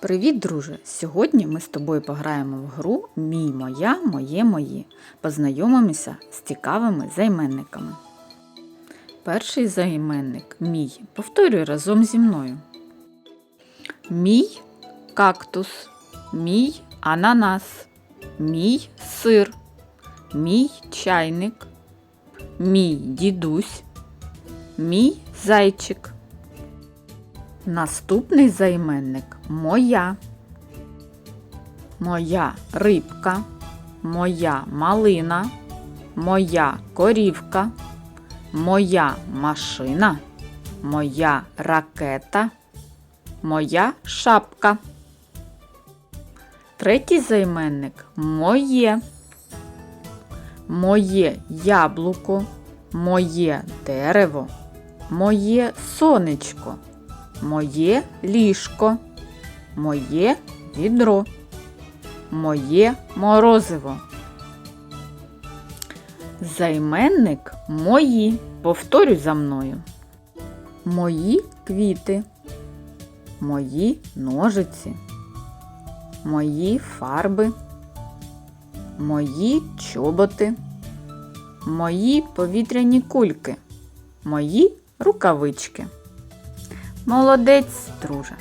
Привіт, друже! Сьогодні ми з тобою пограємо в гру Мій, моя, моє, мої. Познайомимося з цікавими займенниками. Перший займенник мій. Повторюй разом зі мною. Мій кактус, мій ананас, мій сир, мій чайник, мій дідусь, мій зайчик. Наступний займенник. Моя. Моя рибка, моя малина, моя корівка, моя машина, моя ракета, моя шапка. Третій займенник. Моє. Моє яблуко, моє дерево, моє сонечко моє ліжко, моє відро, моє морозиво. Займенник мої. Повторюй за мною. Мої квіти, мої ножиці, мої фарби, мої чоботи, мої повітряні кульки, мої рукавички. Молодець, друже.